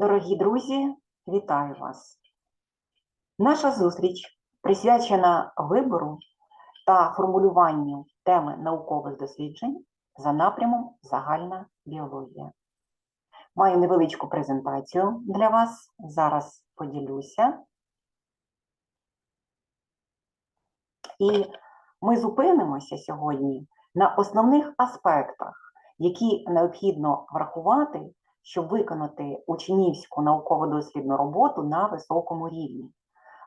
Дорогі друзі, вітаю вас! Наша зустріч присвячена вибору та формулюванню теми наукових досліджень за напрямом загальна біологія. Маю невеличку презентацію для вас. Зараз поділюся. І ми зупинимося сьогодні на основних аспектах, які необхідно врахувати, щоб виконати учнівську науково-дослідну роботу на високому рівні.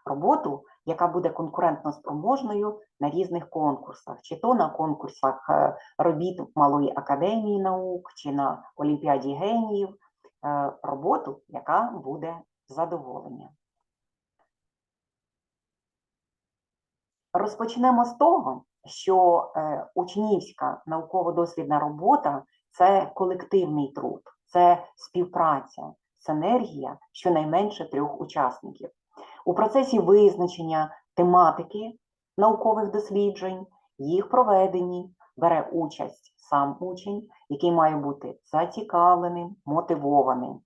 Роботу, яка буде конкурентно спроможною на різних конкурсах, чи то на конкурсах е, робіт Малої академії наук, чи на Олімпіаді геніїв, е, роботу, яка буде задоволення. Розпочнемо з того, що е, учнівська науково-дослідна робота це колективний труд, це співпраця, синергія щонайменше трьох учасників. У процесі визначення тематики наукових досліджень, їх проведенні бере участь сам учень, який має бути зацікавленим, мотивованим.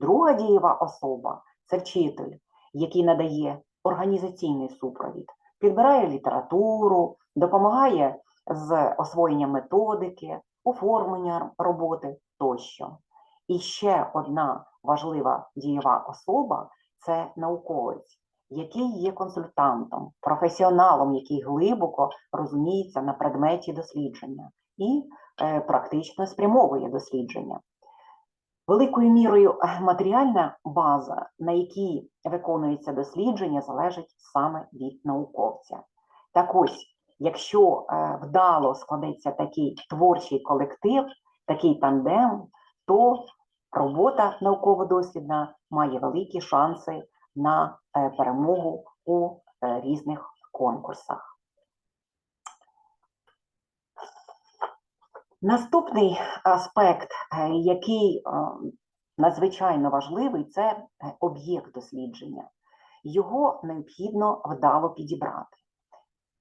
Друга дієва особа це вчитель, який надає організаційний супровід, підбирає літературу, допомагає з освоєнням методики, оформлення роботи тощо. І ще одна важлива дієва особа це науковець, який є консультантом, професіоналом, який глибоко розуміється на предметі дослідження і е, практично спрямовує дослідження. Великою мірою е, матеріальна база, на якій виконується дослідження, залежить саме від науковця. Так ось, якщо е, вдало складеться такий творчий колектив, такий тандем, то робота науково-дослідна має великі шанси на е, перемогу у е, різних конкурсах. Наступний аспект, е, який надзвичайно важливий, це об'єкт дослідження. Його необхідно вдало підібрати.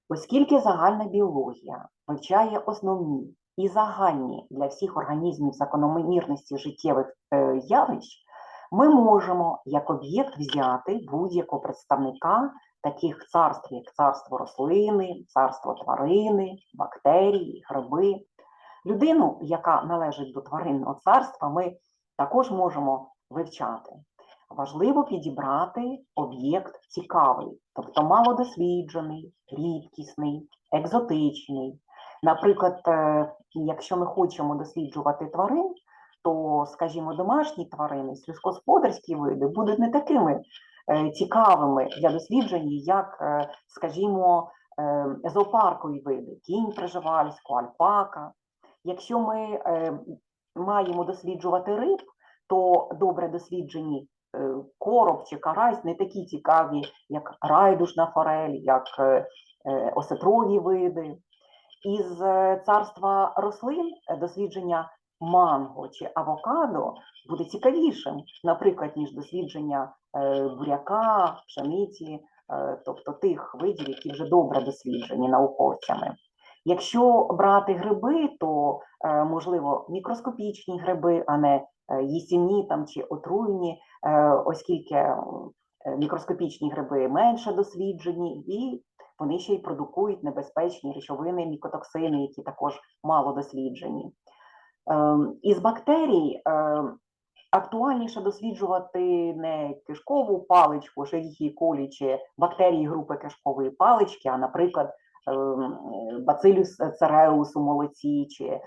Оскільки загальна біологія вивчає основні і загальні для всіх організмів закономірності життєвих е, явищ, ми можемо як об'єкт взяти будь-якого представника таких царств, як царство рослини, царство тварини, бактерії, гриби. Людину, яка належить до тваринного царства, ми також можемо вивчати. Важливо підібрати об'єкт цікавий, тобто малодосліджений, рідкісний, екзотичний. Наприклад, е, якщо ми хочемо досліджувати тварин, то, скажімо, домашні тварини, сільськогосподарські види будуть не такими е, цікавими для дослідження, як, е, скажімо, зоопаркові види, кінь приживальську, альпака. Якщо ми маємо досліджувати риб, то добре досліджені короб чи карась не такі цікаві, як райдушна форель, як осетрові види. Із царства рослин дослідження манго чи авокадо буде цікавішим, наприклад, ніж дослідження буряка, пшениці, тобто тих видів, які вже добре досліджені науковцями. Якщо брати гриби, то можливо мікроскопічні гриби, а не їстівні там чи отруйні, оскільки мікроскопічні гриби менше досліджені, і вони ще й продукують небезпечні речовини, мікотоксини, які також мало досліджені. Із бактерій актуальніше досліджувати не кишкову паличку, шеріхі колі чи бактерії групи кишкової палички, а, наприклад, бацилюс цереус у молоці чи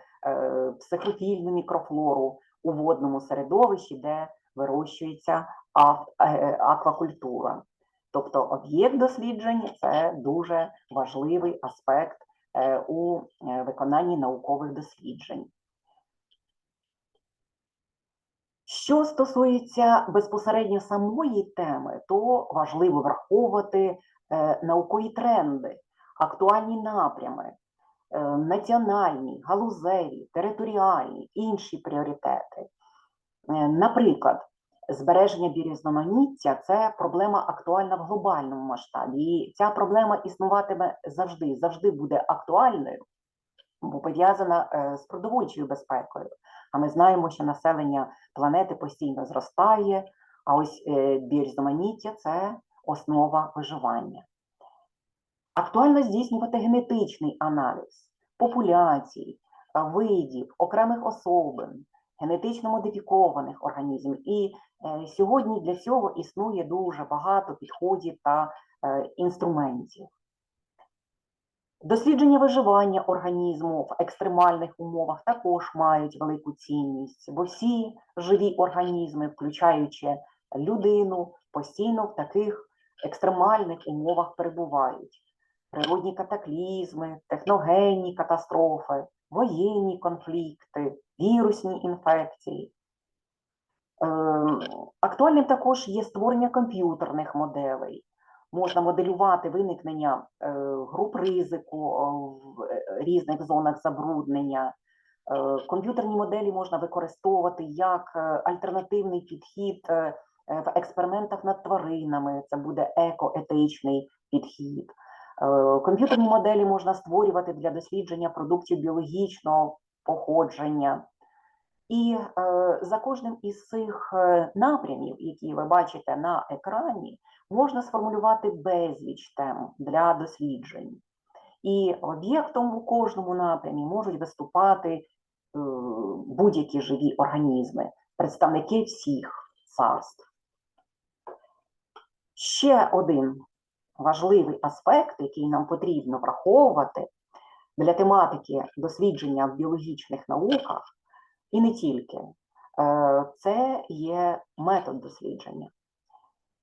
психофільну мікрофлору у водному середовищі, де вирощується аквакультура. Тобто об'єкт досліджень це дуже важливий аспект у виконанні наукових досліджень. Що стосується безпосередньо самої теми, то важливо враховувати наукові тренди, актуальні напрями, національні, галузеві, територіальні, інші пріоритети. Наприклад, збереження біорізноманіття це проблема актуальна в глобальному масштабі. І ця проблема існуватиме завжди, завжди буде актуальною. бо пов'язана е, з продовольчою безпекою. А ми знаємо, що населення планети постійно зростає, а ось е, біорізноманіття це основа виживання. Актуально здійснювати генетичний аналіз популяцій, видів, окремих особин, генетично модифікованих організмів. І е, сьогодні для цього існує дуже багато підходів та е, інструментів. Дослідження виживання організму в екстремальних умовах також мають велику цінність, бо всі живі організми, включаючи людину, постійно в таких екстремальних умовах перебувають. Природні катаклізми, техногенні катастрофи, воєнні конфлікти, вірусні інфекції. Ем, Актуальним також є створення комп'ютерних моделей. Можна моделювати виникнення е, груп ризику е, в е, різних зонах забруднення. Комп'ютерні моделі можна використовувати як альтернативний підхід в експериментах над тваринами. Це буде екоетичний підхід. Е, Комп'ютерні моделі можна створювати для дослідження продуктів біологічного походження. І е, за кожним із цих е, напрямів, які ви бачите на екрані, можна сформулювати безліч тем для досліджень. І об'єктом у кожному напрямі можуть виступати будь-які живі організми, представники всіх царств. Ще один важливий аспект, який нам потрібно враховувати для тематики дослідження в біологічних науках, і не тільки, е, це є метод дослідження.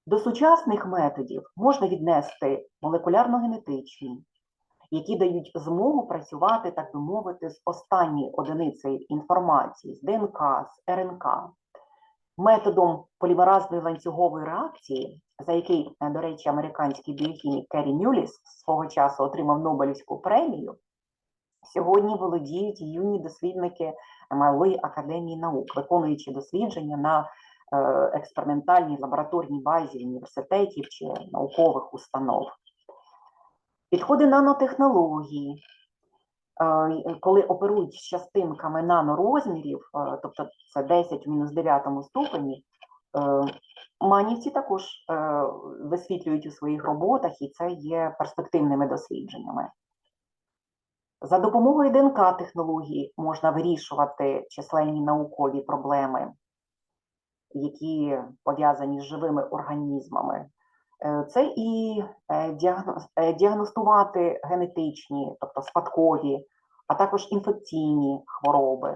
До сучасних методів можна віднести молекулярно-генетичні, які дають змогу працювати, так би мовити, з останньою одиницею інформації, з ДНК, з РНК. Методом полімеразної ланцюгової реакції, за який, е, до речі, американський біохімік Керрі Мюліс свого часу отримав Нобелівську премію, сьогодні володіють юні дослідники Малої академії наук, виконуючи дослідження на е, експериментальній лабораторній базі університетів чи наукових установ. Підходи нанотехнології, коли оперують з частинками нанорозмірів, е, тобто це 10 в мінус 9 ступені, е, манівці також е, висвітлюють у своїх роботах, і це є перспективними дослідженнями. За допомогою ДНК технології можна вирішувати численні наукові проблеми, які пов'язані з живими організмами. Е, Це і е, е, діагностувати генетичні, тобто спадкові, а також інфекційні хвороби,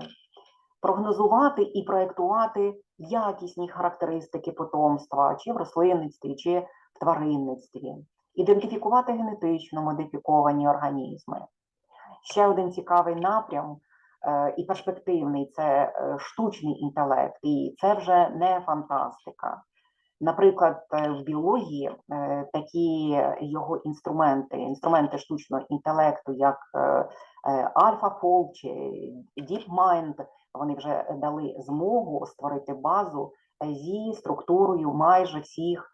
прогнозувати і проєктувати якісні характеристики потомства чи в рослинництві, чи в тваринництві, ідентифікувати генетично модифіковані організми. Ще один цікавий напрям і перспективний це штучний інтелект, і це вже не фантастика. Наприклад, е, в біології е, такі його інструменти, інструменти штучного інтелекту, як е, е, AlphaFold чи DeepMind, вони вже дали змогу створити базу зі структурою майже всіх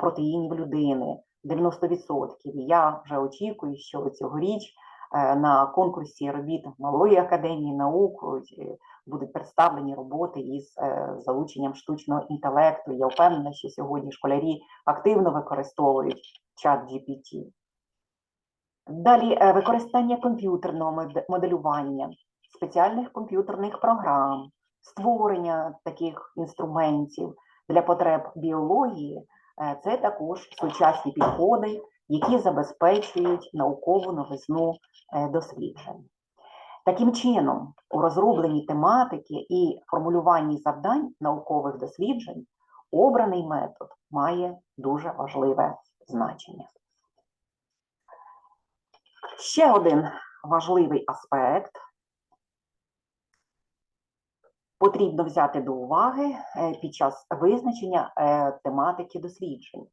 протеїнів людини 90%. Я вже очікую, що цьогоріч на конкурсі робіт Малої академії наук е, будуть представлені роботи із е, залученням штучного інтелекту. Я впевнена, що сьогодні школярі активно використовують чат GPT. Далі е, використання комп'ютерного моделювання, спеціальних комп'ютерних програм, створення таких інструментів для потреб біології е, це також сучасні підходи, які забезпечують наукову новизну е, досліджень. Таким чином, у розробленні тематики і формулюванні завдань наукових досліджень обраний метод має дуже важливе значення. Ще один важливий аспект потрібно взяти до уваги е, під час визначення е, тематики досліджень.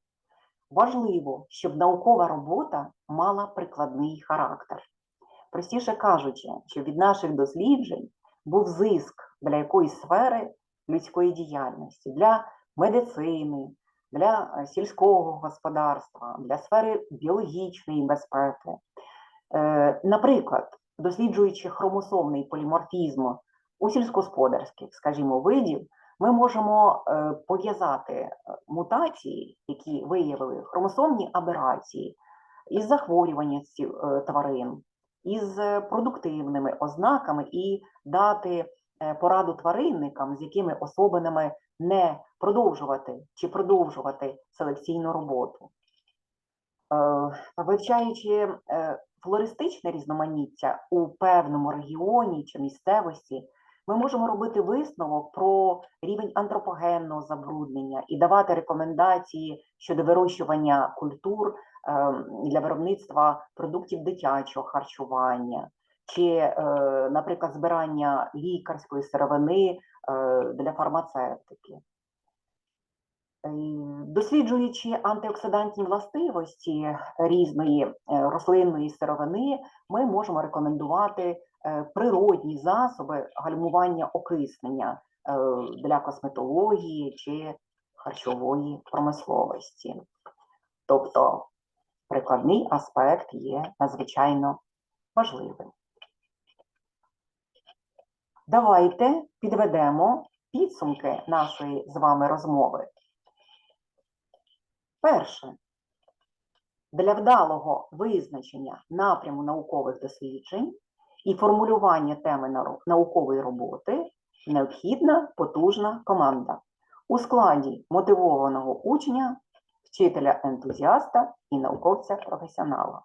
Важливо, щоб наукова робота мала прикладний характер. Простіше кажучи, щоб від наших досліджень був зиск для якоїсь сфери людської діяльності, для медицини, для е, сільського господарства, для сфери біологічної безпеки. Е, Наприклад, досліджуючи хромосомний поліморфізм у сільськогосподарських, скажімо, видів, ми можемо е, пов'язати е, мутації, які виявили хромосомні аберації, із захворюваністю е, тварин, із продуктивними ознаками і дати пораду тваринникам, з якими особинами не продовжувати чи продовжувати селекційну роботу. Вивчаючи флористичне різноманіття у певному регіоні чи місцевості, ми можемо робити висновок про рівень антропогенного забруднення і давати рекомендації щодо вирощування культур е, для виробництва продуктів дитячого харчування, чи, е, наприклад, збирання лікарської сировини е, для фармацевтики. Е, Досліджуючи антиоксидантні властивості різної рослинної сировини, ми можемо рекомендувати природні засоби гальмування окиснення е, для косметології чи харчової промисловості. Тобто прикладний аспект є надзвичайно важливим. Давайте підведемо підсумки нашої з вами розмови. Перше. Для вдалого визначення напряму наукових досліджень і формулювання теми наукової роботи необхідна потужна команда у складі мотивованого учня, вчителя-ентузіаста і науковця-професіонала.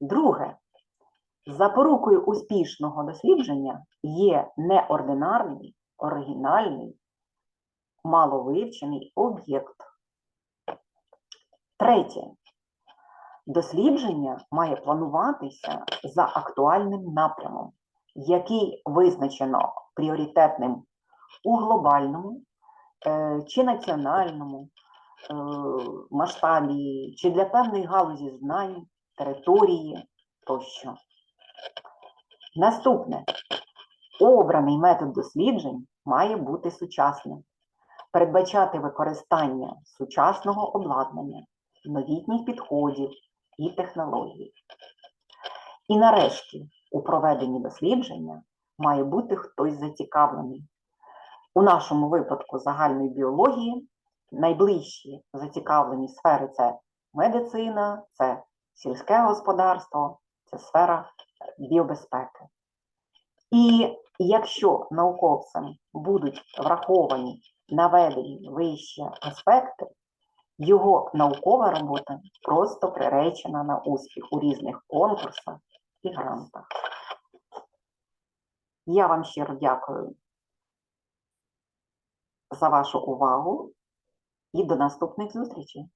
Друге. Запорукою успішного дослідження є неординарний, оригінальний, маловивчений об'єкт. Третє. Дослідження має плануватися за актуальним напрямом, який визначено пріоритетним у глобальному е, чи національному е, масштабі, чи для певної галузі знань, території тощо. Наступне. Обраний метод досліджень має бути сучасним, передбачати використання сучасного обладнання, новітніх підходів і технологій. І нарешті у проведенні дослідження має бути хтось зацікавлений. У нашому випадку загальної біології найближчі зацікавлені сфери це медицина, це сільське господарство, це сфера біобезпеки. І якщо науковцям будуть враховані наведені вище аспекти, його наукова робота просто приречена на успіх у різних конкурсах і грантах. Я вам щиро дякую за вашу увагу і до наступних зустрічей.